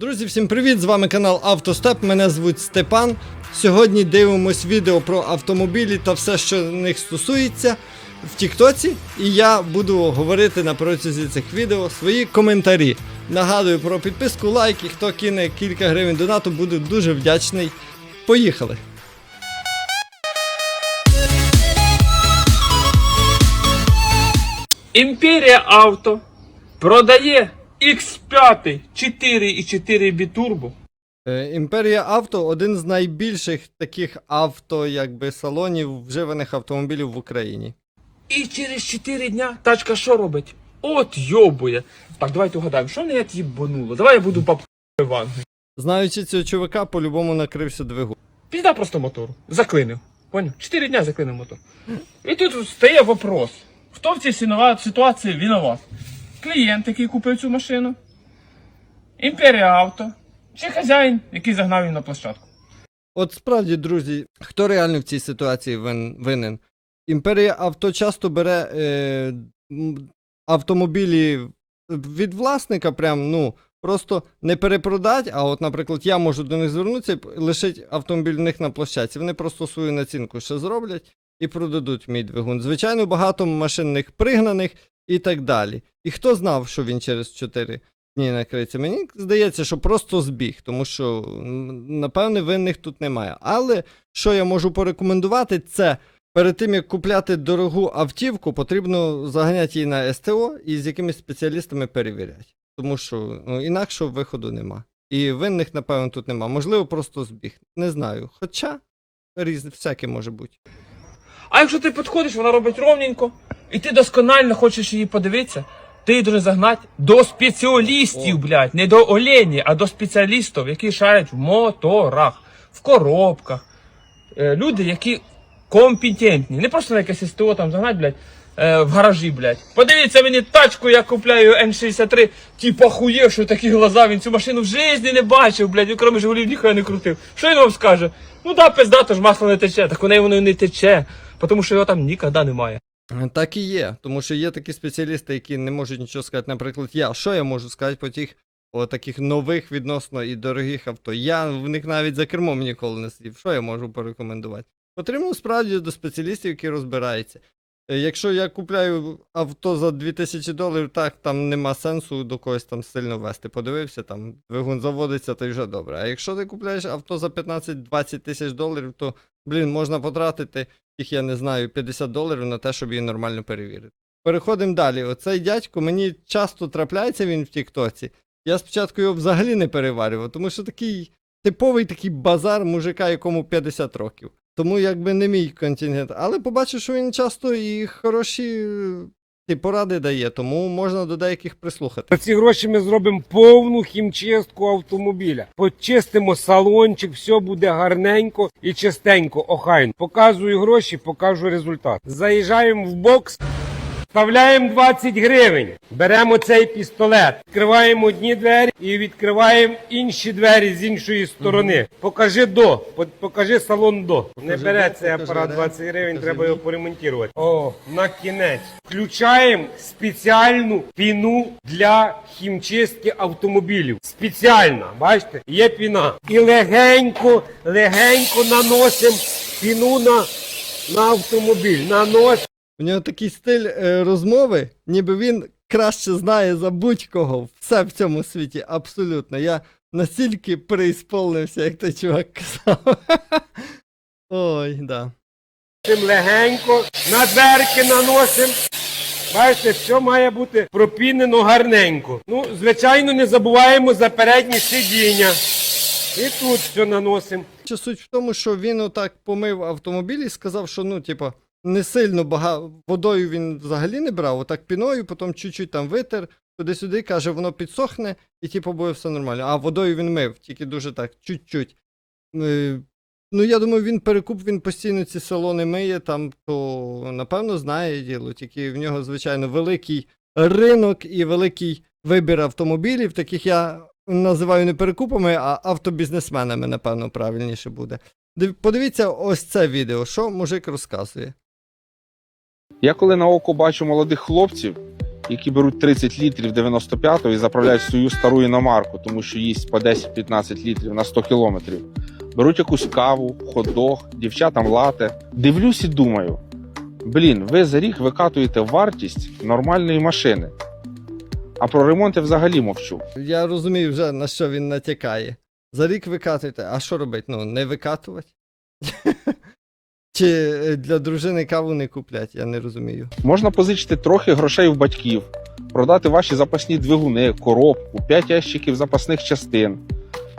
Друзі, всім привіт! З вами канал Автостеп. Мене звуть Степан. Сьогодні дивимось відео про автомобілі та все, що них стосується в Тіктоці. І я буду говорити на протязі цих відео свої коментарі. Нагадую про підписку, лайк і хто кине кілька гривень донату, буду дуже вдячний. Поїхали! Імперія Авто продає X5 4,4 бітурбо. Е, Імперія Авто один з найбільших таких авто, якби салонів вживаних автомобілів в Україні. І через 4 дня тачка що робить? От йобує. Так, давайте угадаємо, що мене їбануло? Давай я буду пап Іван. Знаючи цього чувака, по-любому накрився двигун. Пізда просто мотору. Заклинив. Поняв? 4 дня заклинив мотор. І тут стає вопрос. Хто в цій ситуації виноват? Клієнт, який купив цю машину? Імперія Авто? Чи хазяїн, який загнав її на площадку? От справді, друзі, хто реально в цій ситуації вин, винен? Імперія авто часто бере е, автомобілі від власника, прям, ну, просто не перепродать, а от, наприклад, я можу до них звернутися і лишить автомобіль в них на площадці. Вони просто свою націнку ще зроблять і продадуть мій двигун. Звичайно, багато машинних пригнаних і так далі. І хто знав, що він через 4 дні накриється? Мені здається, що просто збіг, тому що, напевне, винних тут немає. Але що я можу порекомендувати, це перед тим як купляти дорогу автівку, потрібно заганяти її на СТО і з якимись спеціалістами перевіряти. Тому що ну, інакшого виходу нема. І винних, напевно, тут нема. Можливо, просто збіг. Не знаю. Хоча різне, всяке може бути. А якщо ти підходиш, вона робить ровненько, і ти досконально хочеш її подивитися, ти її дуже загнати до спеціалістів, блядь, не до олені, а до спеціалістів, які шарять в моторах, в коробках. Е, люди, які компетентні. Не просто на якесь СТО там загнать, блядь, е, в гаражі, блядь. Подивіться мені тачку, я купляю N63, типу охуєвши такі глаза, він цю машину в житті не бачив, блядь, кроме Жигулів ніхуя не крутив. Що він вам скаже? Ну да, пизда, то ж масло не тече, так у неї воно і не тече, тому що його там ніколи немає. Так і є, тому що є такі спеціалісти, які не можуть нічого сказати. Наприклад, я. Що я можу сказати по тих таких нових відносно і дорогих авто? Я в них навіть за кермом ніколи не сидів. Що я можу порекомендувати? Потрібно справді до спеціалістів, які розбираються. Е, Якщо я купляю авто за 2000 доларів, так там нема сенсу до когось там сильно вести. Подивився, там двигун заводиться, то й вже добре. А якщо ти купляєш авто за 15-20 тисяч доларів, то, блін, можна потратити їх, я не знаю, 50 доларів на те, щоб її нормально перевірити. Переходимо далі. Оцей дядько мені часто трапляється він в Тіктоці. Я спочатку його взагалі не переварював, тому що такий типовий такий базар мужика, якому 50 років. Тому якби не мій контингент. Але побачив, що він часто і хороші ті поради дає, тому можна до деяких прислухати. За ці гроші ми зробимо повну хімчистку автомобіля. Почистимо салончик, все буде гарненько і чистенько, охайно. Показую гроші, покажу результат. Заїжджаємо в бокс. Вставляємо 20 гривень, беремо цей пістолет, відкриваємо одні двері і відкриваємо інші двері з іншої сторони. Покажи до, по- покажи салон до. Не бере цей апарат де. 20 гривень, Покажи треба його поремонтувати. О, на кінець. Включаємо спеціальну піну для хімчистки автомобілів. Спеціальна, бачите, є піна. І легенько, легенько наносимо піну на, на автомобіль. Наносимо. У нього такий стиль е, розмови, ніби він краще знає за будь-кого все в цьому світі. Абсолютно. Я настільки преісполнився, як той чувак казав. Ой, да. Цим легенько на дверки наносимо. Бачите, все має бути пропінено гарненько. Ну, звичайно, не забуваємо за передні сидіння. І тут все наносимо. Суть в тому, що він отак помив автомобіль і сказав, що ну, типа, не сильно багато водою він взагалі не брав, отак піною, потім чуть-чуть там витер, туди-сюди, каже, воно підсохне, і типу буде все нормально. А водою він мив, тільки дуже так, чуть-чуть. Е, Ну, я думаю, він перекуп, він постійно ці салони миє, там, то напевно знає діло, тільки в нього, звичайно, великий ринок і великий вибір автомобілів, таких я називаю не перекупами, а автобізнесменами, напевно, правильніше буде. Подивіться ось це відео, що мужик розказує. Я коли на око бачу молодих хлопців, які беруть 30 літрів 95-го і заправляють свою стару іномарку, тому що їсть по 10-15 літрів на 100 кілометрів. Беруть якусь каву, хот-дог, дівчатам лате. Дивлюсь і думаю: блін, ви за рік викатуєте вартість нормальної машини. А про ремонт я взагалі мовчу. Я розумію вже на що він натякає. За рік викатуєте, а що робити? Ну, не викатувати? Чи е, для дружини каву не куплять, я не розумію. Можна позичити трохи грошей в батьків, продати ваші запасні двигуни, коробку, 5 ящиків запасних частин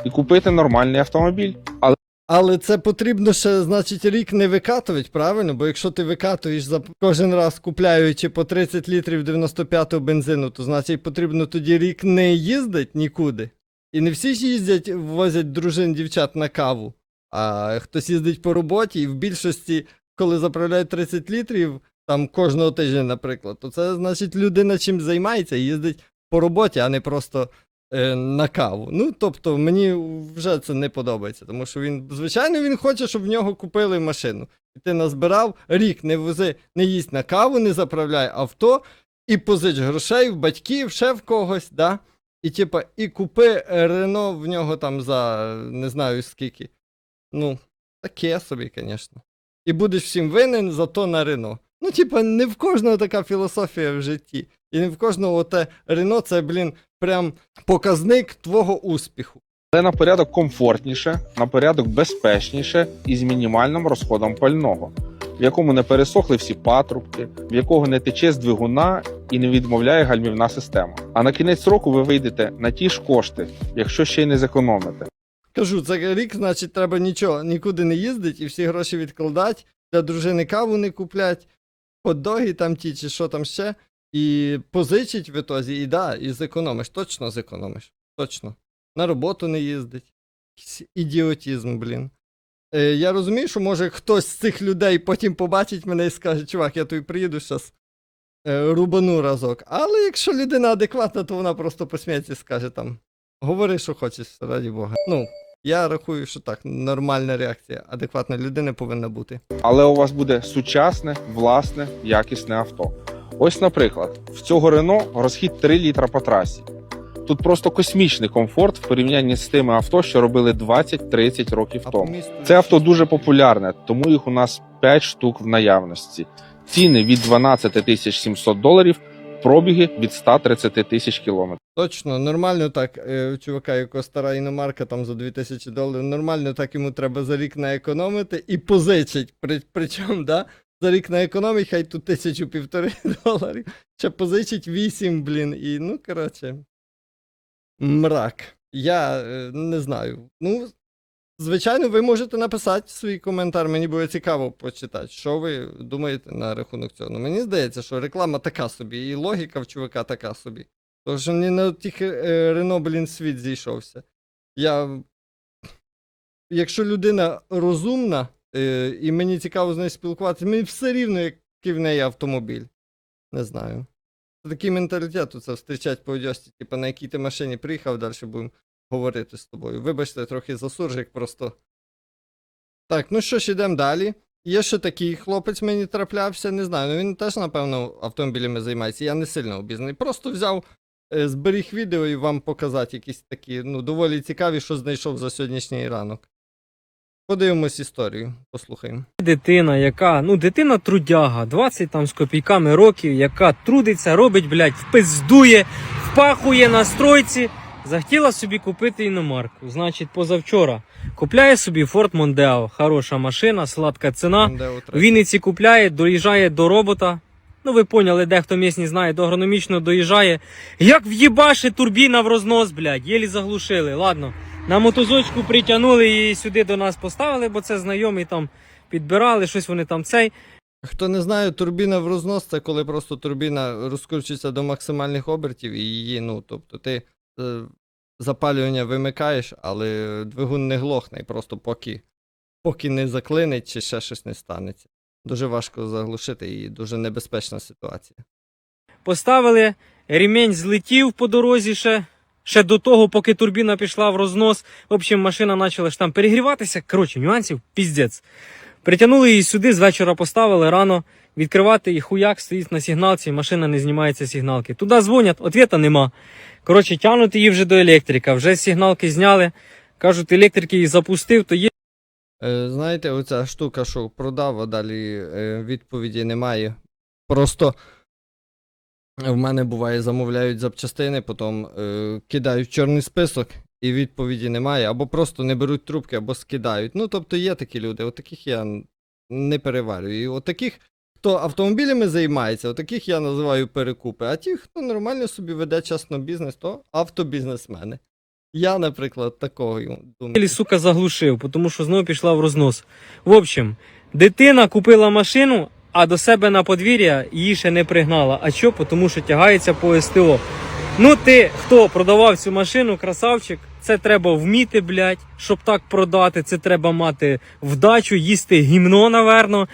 і купити нормальний автомобіль. Але Але це потрібно ще, значить, рік не викатувати, правильно? Бо якщо ти викатуєш за кожен раз купляючи по 30 літрів 95-го бензину, то значить потрібно тоді рік не їздити нікуди. І не всі ж їздять, возять дружин дівчат на каву, а хтось їздить по роботі, і в більшості, коли заправляють 30 літрів, там кожного тижня, наприклад, то це значить людина чим займається, їздить по роботі, а не просто е, на каву. Ну, тобто, мені вже це не подобається, тому що він, звичайно, він хоче, щоб в нього купили машину. І ти назбирав рік, не вози, не їсть на каву, не заправляй авто, і позич грошей в батьків, ще в когось, да? І типа, і купи Рено в нього там за не знаю скільки. Ну, таке собі, звісно. І будеш всім винен за то на Рено. Ну, типа, не в кожного така філософія в житті. І не в кожного оте Рено це, блін, прям показник твого успіху. на порядок комфортніше, на порядок безпечніше і з мінімальним розходом пального, в якому не пересохли всі патрубки, в якого не тече з двигуна і не відмовляє гальмівна система. А на кінець року ви вийдете на ті ж кошти, якщо ще й не зекономите. Кажу, це рік, значить, треба нічого, нікуди не їздить і всі гроші відкладати, для дружини каву не куплять, хот-доги там ті, чи що там ще, і позичить в ітозі, і да, і зекономиш, точно зекономиш. Точно. На роботу не їздить. Ідіотізм, блін. Е, я розумію, що може хтось з цих людей потім побачить мене і скаже, чувак, я тобі приїду зараз е, рубану разок. Але якщо людина адекватна, то вона просто посміється і скаже там. Говори, що хочеш, раді Бога. Ну, я рахую, що так, нормальна реакція, адекватна людина повинна бути. Але у вас буде сучасне, власне, якісне авто. Ось, наприклад, в цього Рено розхід 3 літра по трасі. Тут просто космічний комфорт в порівнянні з тими авто, що робили 20-30 років тому. Це авто дуже популярне, тому їх у нас 5 штук в наявності. Ціни від 12 тисяч 700 доларів, пробіги від 130 тисяч кілометрів. Точно, нормально так, е, чувака, якого стара іномарка там за 2000 доларів, нормально так йому треба за рік наекономити і позичить. При, причому, да? За рік наекономить, хай тут тисячу півтори доларів, ще позичить 8, блін, і ну, коротше. Мрак. Я е, не знаю. Ну, звичайно, ви можете написати свій коментар, мені буде цікаво почитати, що ви думаєте на рахунок цього. Ну, мені здається, що реклама така собі, і логіка в чувака така собі. Тож мені на тих е, Рено, блін, світ зійшовся. Я. Якщо людина розумна, е, і мені цікаво з нею спілкуватися, мені все рівно, який в неї автомобіль. Не знаю. Це такий менталітет, це зустрічать по одясті, типу, на якій ти машині приїхав, далі будемо говорити з тобою. Вибачте, трохи за суржик просто. Так, ну що ж, ідемо далі. Є ще такий хлопець мені траплявся, не знаю. Ну він теж, напевно, автомобілями займається. Я не сильно обізнаний. Просто взяв, е, зберіг відео і вам показати якісь такі, ну, доволі цікаві, що знайшов за сьогоднішній ранок. Подивимось історію, послухаємо. дитина, яка, ну, дитина трудяга, 20 там з копійками років, яка трудиться, робить, блядь, впиздує, впахує на стройці. Захотіла собі купити іномарку. Значить, позавчора купляє собі Ford Mondeo. Хороша машина, сладка ціна. В Вінниці купляє, доїжджає до робота. Ну, ви поняли, дехто місні знає, до агрономічного доїжджає. Як в'їбаше турбіна в рознос, блядь, єлі заглушили. Ладно, на мотузочку притягнули і сюди до нас поставили, бо це знайомі там підбирали, щось вони там цей. Хто не знає, турбіна в рознос це коли просто турбіна розкручується до максимальних обертів і її, ну, тобто ти запалювання вимикаєш, але двигун не глохне, просто поки, поки не заклинить чи ще щось не станеться. Дуже важко заглушити і дуже небезпечна ситуація. Поставили, ремінь злетів по дорозі ще. Ще до того, поки турбіна пішла в рознос. В общем, машина почала ж там перегріватися. Коротше, нюансів піздець. Притягнули її сюди, з вечора поставили рано. Відкривати і хуяк стоїть на сигналці, машина не знімається сигналки. Туди дзвонять, ответа нема. Коротше, тягнуть її вже до електрика, вже сигналки зняли. Кажуть, електрик її запустив, то є Е, знаєте, оця штука, що продав, а далі е, відповіді немає. Просто в мене буває, замовляють запчастини, потім е, кидають чорний список і відповіді немає, або просто не беруть трубки, або скидають. Ну, тобто є такі люди, от таких я не переварюю. І от таких, хто автомобілями займається, таких я називаю перекупи. А ті, хто нормально собі веде чесно бізнес, то автобізнесмени. Я, наприклад, такого думаю. Сука, заглушив, тому що знову пішла в рознос. В общем, дитина купила машину, а до себе на подвір'я її ще не пригнала. А що? Тому що тягається по СТО. Ну ти, хто продавав цю машину, красавчик, це треба вміти, блядь, щоб так продати. Це треба мати вдачу, їсти гімно, наверно.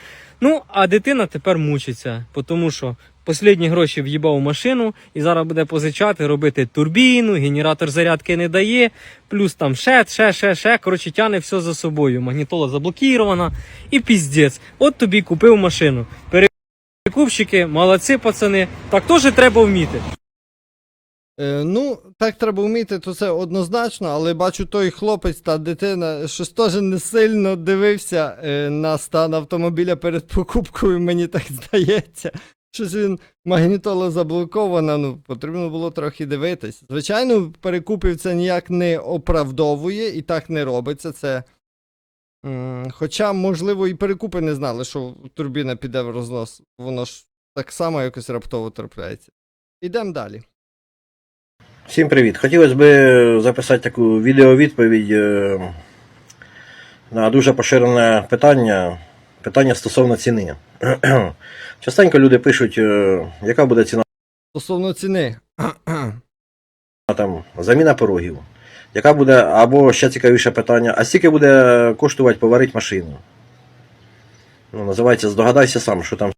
Ну, а дитина тепер мучиться, тому що Послідні гроші в'їбав машину і зараз буде позичати, робити турбіну, генератор зарядки не дає, плюс там ще, ще, ще, ще. Коротше, тяне все за собою. Магнітола заблокірована і піздець. От тобі купив машину. Перекупщики, молодці пацани. Так теж треба вміти. Е, ну, так треба вміти, то це однозначно, але бачу, той хлопець та дитина щось теж не сильно дивився е, на стан автомобіля перед покупкою, мені так здається. Щось він магнітола заблокована, ну потрібно було трохи дивитись. Звичайно, перекупів це ніяк не оправдовує і так не робиться. Це. м, Хоча, можливо, і перекупи не знали, що турбіна піде в рознос. Воно ж так само якось раптово трапляється. Ідемо далі. Всім привіт! Хотілося б записати таку відеовідповідь е, на дуже поширене питання. Питання стосовно ціни. Частенько люди пишуть, е, яка буде ціна Стосовно ціни. там заміна порогів. Яка буде, або ще цікавіше питання, а скільки буде коштувати поварити машину? Ну, називається Здогадайся сам, що там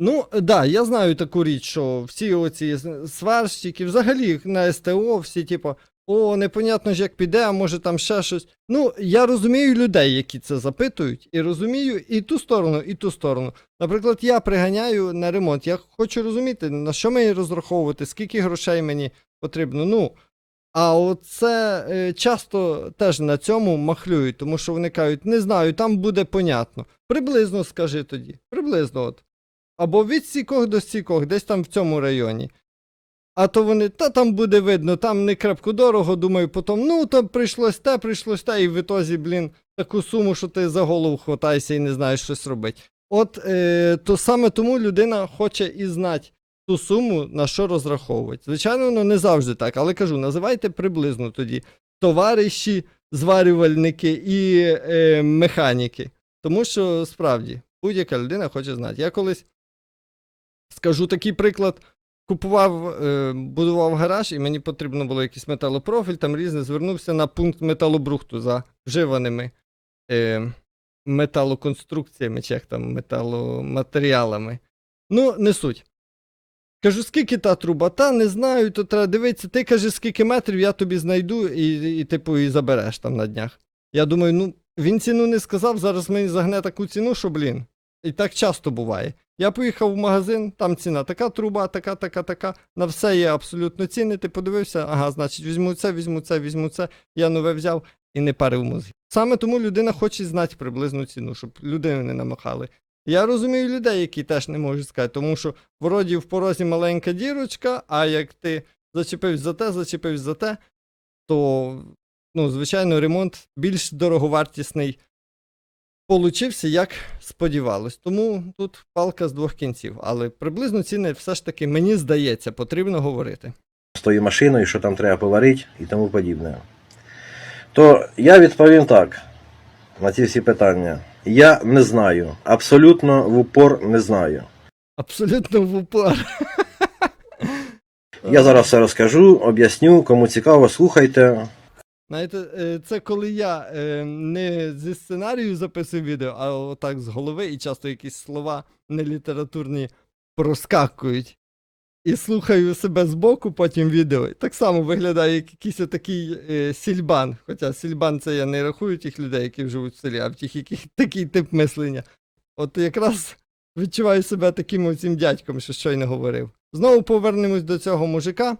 Ну, да, я знаю таку річ, що всі оці сварщики, взагалі на СТО, всі, типу, о, непонятно ж як піде, а може там ще щось. Ну, я розумію людей, які це запитують, і розумію і ту сторону, і ту сторону. Наприклад, я приганяю на ремонт. Я хочу розуміти, на що мені розраховувати, скільки грошей мені потрібно. Ну. А оце е, часто теж на цьому махлюють, тому що вони кажуть, не знаю, там буде понятно. Приблизно скажи тоді. Приблизно от. Або від стікох до стікох, десь там в цьому районі. А то вони, та там буде видно, там не крепко дорого, думаю, потім, ну там прийшлось те, прийшлось те, і в ітозі, блін, таку суму, що ти за голову хватаєшся і не знаєш щось робити. От е, то саме тому людина хоче і знати ту суму, на що розраховувати. Звичайно, воно не завжди так, але кажу, називайте приблизно тоді товариші, зварювальники і е, механіки. Тому що справді будь-яка людина хоче знати. Я колись скажу такий приклад. Купував, е, будував гараж, і мені потрібно було якийсь металопрофіль, там різне, звернувся на пункт металобрухту за вживаними е, металоконструкціями, чи як там металоматеріалами. Ну, не суть. Кажу, скільки та труба? Та не знаю, то треба дивитися. Ти кажи, скільки метрів я тобі знайду і, і типу, і забереш там на днях. Я думаю, ну, він ціну не сказав, зараз мені загне таку ціну, що, блін. І так часто буває. Я поїхав в магазин, там ціна така труба, така, така, така. На все є абсолютно ціни. Ти подивився, ага, значить, візьму це, візьму це, візьму це. Я нове взяв і не парив мозги. Саме тому людина хоче знати приблизну ціну, щоб людини не намахали. Я розумію людей, які теж не можуть сказати, тому що вроді в порозі маленька дірочка, а як ти зачепився за те, зачепився за те, то, ну, звичайно, ремонт більш дороговартісний получився, як сподівалось. Тому тут палка з двох кінців. Але приблизно ціни все ж таки, мені здається, потрібно говорити. з тою машиною, що там треба поварити і тому подібне. То я відповім так на ці всі питання. Я не знаю. Абсолютно в упор не знаю. Абсолютно в упор. Я зараз все розкажу, об'ясню, кому цікаво, слухайте. Знаєте, е, це коли я е, не зі сценарію записую відео, а отак з голови, і часто якісь слова нелітературні проскакують. І слухаю себе збоку, потім відео. І так само виглядає як якийсь отакий е, сільбан. Хоча сільбан це я не рахую тих людей, які живуть в селі, а в тих, яких такий тип мислення. От якраз відчуваю себе таким оцім дядьком, що щойно говорив. Знову повернемось до цього мужика.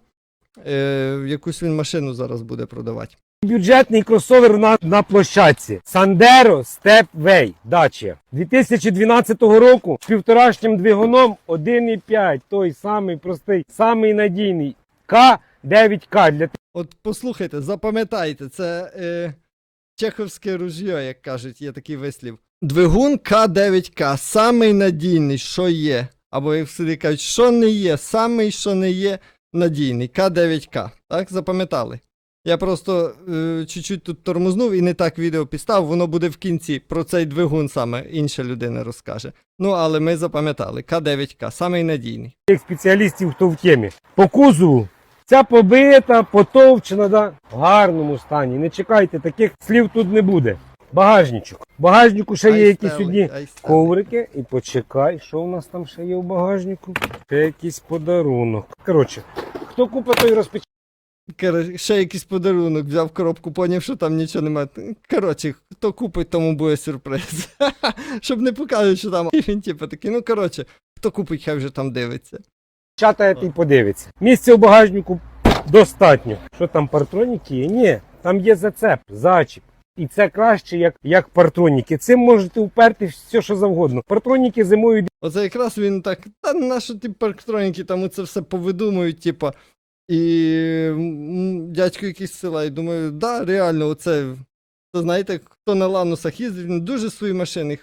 Е, якусь він машину зараз буде продавати. Бюджетний кросовер на, на площадці. Sandero Stepway Dacia. 2012 року з півторашнім двигуном 1,5. Той самий простий, самий надійний. К9К для От послухайте, запам'ятайте, це е, чеховське ружьо, як кажуть, є такий вислів. Двигун К9К, самий надійний, що є. Або як сюди кажуть, що не є, самий, що не є надійний. К9К. Так, запам'ятали? Я просто е, чуть-чуть тут тормознув і не так відео підстав, воно буде в кінці про цей двигун саме інша людина розкаже. Ну, але ми запам'ятали. К9К, самий надійний. тих спеціалістів, хто в темі. По кузову. Ця побита, потовчена, да? в гарному стані. Не чекайте, таких слів тут не буде. Багажничок. В багажнику ще є якісь одні коврики. І почекай, що у нас там ще є в багажнику? Ще якийсь подарунок. Коротше, хто купить, той розпечатає. Кор- Ще якийсь подарунок взяв коробку, поняв, що там нічого немає. Коротше, хто купить, тому буде сюрприз. Щоб не показувати, що там. І він типу такий, ну коротше, хто купить, хай вже там дивиться. Чатає і подивиться. Місця в багажнику достатньо. Що там партроніки є? Ні, там є зацеп, зачіп. І це краще, як, як партроніки. Цим можете уперти все, що завгодно. Партроніки зимою Оце якраз він так, та на що ті парктроніки там оце все повидумують, типа. І дядько якийсь з села, і думаю, да, реально, оце. То знаєте, хто на ланусах їздить, він дуже свої машини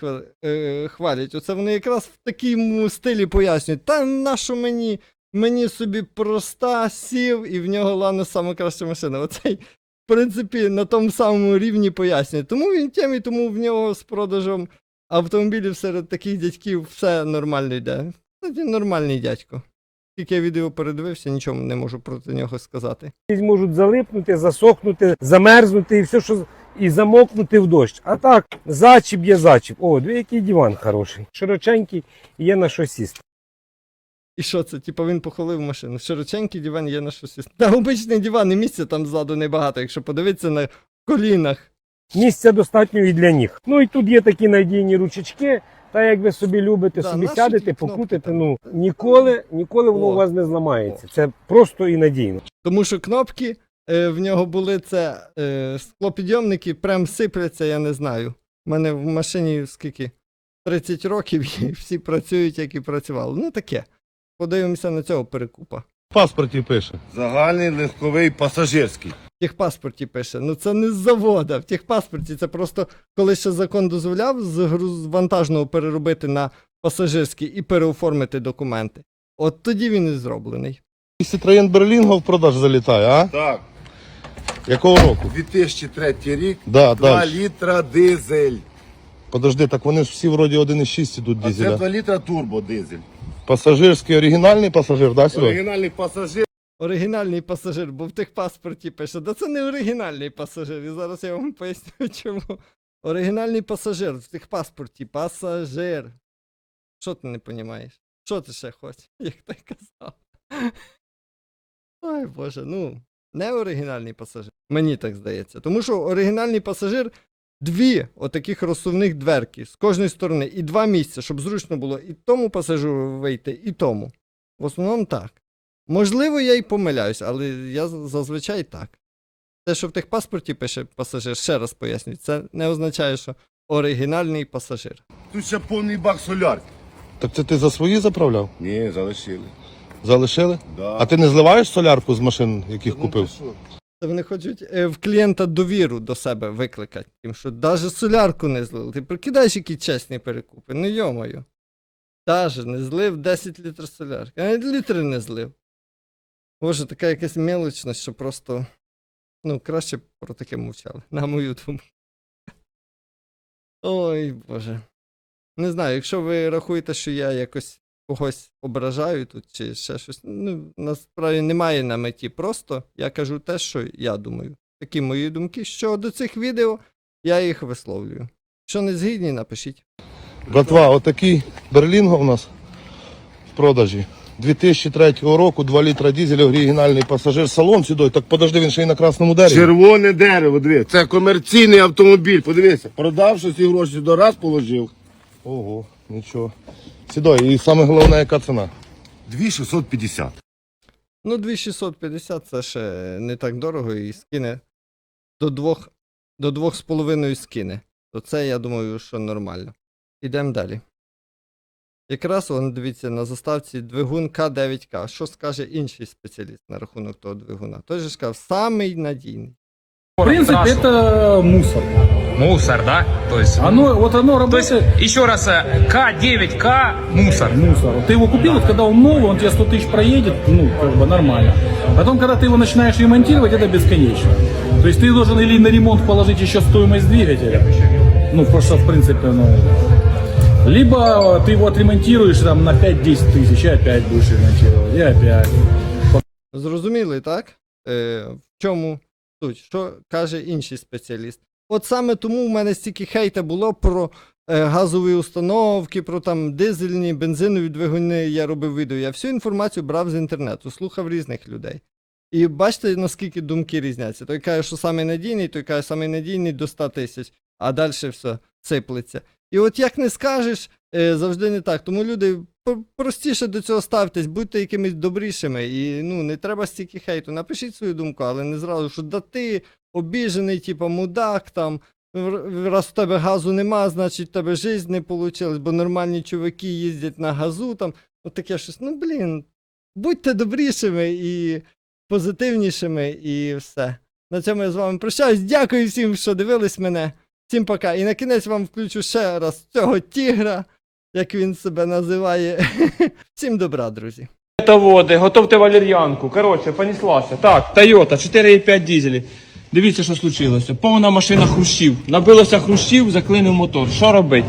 е, хвалять. Оце вони якраз в такому стилі пояснюють. Та нащо мені? Мені собі проста сів, і в нього ланус саме краща машина. Оцей, в принципі, на тому самому рівні пояснює. Тому він темі, тому в нього з продажем автомобілів серед таких дядьків все нормально йде. Він нормальний дядько. Тільки я відео передивився, нічого не можу проти нього сказати. можуть залипнути, засохнути, замерзнути і все, що і замокнути в дощ. А так, зачіп є зачіп. О, диви, який диван хороший. Широченький, є на що сісти. І що це? Типа він похвалив машину. Широченький диван є на щось. Та обичний диван, і місця там ззаду небагато, якщо подивитися на колінах. Місця достатньо і для ніг. Ну і тут є такі надійні ручечки. Та як ви собі любите, Да, собі сядете, покрутите. Ну ніколи, ніколи воно О. у вас не зламається. Це просто і надійно. Тому що кнопки е, в нього були це е, склопідйомники, прям сипляться, я не знаю. У мене в машині скільки? 30 років і всі працюють, як і працювали. Ну таке. Подивимося на цього перекупа. В паспорті пише. Загальний легковий пасажирський. Техпаспорті пише. Ну це не з завода. В техпаспорті це просто коли ще закон дозволяв з груз вантажного переробити на пасажирський і переоформити документи. От тоді він і зроблений. І Citroen Berlingo в продаж залітає, а? Так, Якого року? 2003 рік, Да, 2 далі. літра дизель. Подожди, так вони ж всі вроді 1,6 ідуть А це дізеля. 2 літра турбо дизель. Пасажирський оригінальний пасажир, да, Серега? Оригінальний пасажир. Оригінальний пасажир, бо в техпаспорті пише, да це не оригінальний пасажир. І зараз я вам поясню, чому. Оригінальний пасажир в техпаспорті пасажир. Що ти не розумієш? Що ти ще хочеш, як ти казав? Ой Боже, ну, не оригінальний пасажир. Мені так здається. Тому що оригінальний пасажир дві отаких розсувних дверки з кожної сторони і два місця, щоб зручно було і тому пасажиру вийти, і тому. В основному так. Можливо, я й помиляюсь, але я зазвичай так. Те, що в техпаспорті пише пасажир, ще раз пояснюю, це не означає, що оригінальний пасажир. Тут ще повний бак солярки. Так це ти за свої заправляв? Ні, залишили. Залишили? Да. А ти не зливаєш солярку з машин, яких Ну, купив? Це вони хочуть е, в клієнта довіру до себе викликати. Тим, що навіть солярку не злили. Ти прикидаєш, які чесні перекупи. Ну йомаю. Даже не злив 10 літрів солярки. А навіть літри не злив. Боже, така якась мелочність, що просто. Ну, краще про таке мовчали, на мою думку. Ой, Боже. Не знаю, якщо ви рахуєте, що я якось когось ображаю тут чи ще щось. Ну, насправді немає на меті. Просто я кажу те, що я думаю. Такі мої думки щодо цих відео, я їх висловлюю. Якщо не згідні, напишіть. Братва, отакий Берлінго у нас в продажі. 2003 року, 2 літра дізеля, оригінальний пасажир, салон сюди. Так подожди, він ще й на красному дереві. Червоне дерево, диви. Це комерційний автомобіль. Подивися. Продав щось і гроші до раз положив. Ого, нічого. Сідой, і саме головне, яка ціна? 2650. Ну, 2650 це ще не так дорого і скине до двох, до двох з половиною скине. То це, я думаю, що нормально. Ідемо далі. Якраз он, дивіться, на заставці двигун К9К. Що скаже інший спеціаліст на рахунок того двигуна? Той же ж сказав, самий надійний. В принципе, это мусор. Мусор, да? То есть, Оно, вот оно то работает. есть еще раз, э, К9К мусор. Мусор. Ты его купил, вот когда он новый, он тебе 100 тысяч проедет, ну, как бы нормально. Потом, когда ты его начинаешь ремонтировать, это бесконечно. То есть ты должен или на ремонт положить еще стоимость двигателя, ну, просто, в принципе, ну, либо ты его отремонтируешь там на 5-10 тысяч, и опять будешь ремонтировать, и опять. Зрозуміли, так? Е, в чому суть? Що каже інший спеціаліст? От саме тому в мене стільки хейта було про е, газові установки, про там дизельні, бензинові двигуни. Я робив відео. Я всю інформацію брав з інтернету, слухав різних людей. І бачите, наскільки думки різняться. Той каже, що самий надійний, той каже, самий надійний до 100 тисяч, а далі все сиплеться. І от як не скажеш, е, завжди не так. Тому люди простіше до цього ставтесь, будьте якимись добрішими. І ну не треба стільки хейту. Напишіть свою думку, але не зразу, що да ти обіжений, типа мудак там. Раз в тебе газу нема, значить в тебе життя не вийшло, бо нормальні чуваки їздять на газу там. От таке щось. Ну блін, будьте добрішими і позитивнішими, і все. На цьому я з вами прощаюсь. Дякую всім, що дивились мене. Всім пока. І на кінець вам включу ще раз цього тігра, як він себе називає. Всім добра, друзі. Та води, готовте валер'янку. Коротше, понеслася. Так, Toyota 4,5 дизелі. Дивіться, що случилося. Повна машина хрущів. Набилося хрущів, заклинив мотор. Що робить?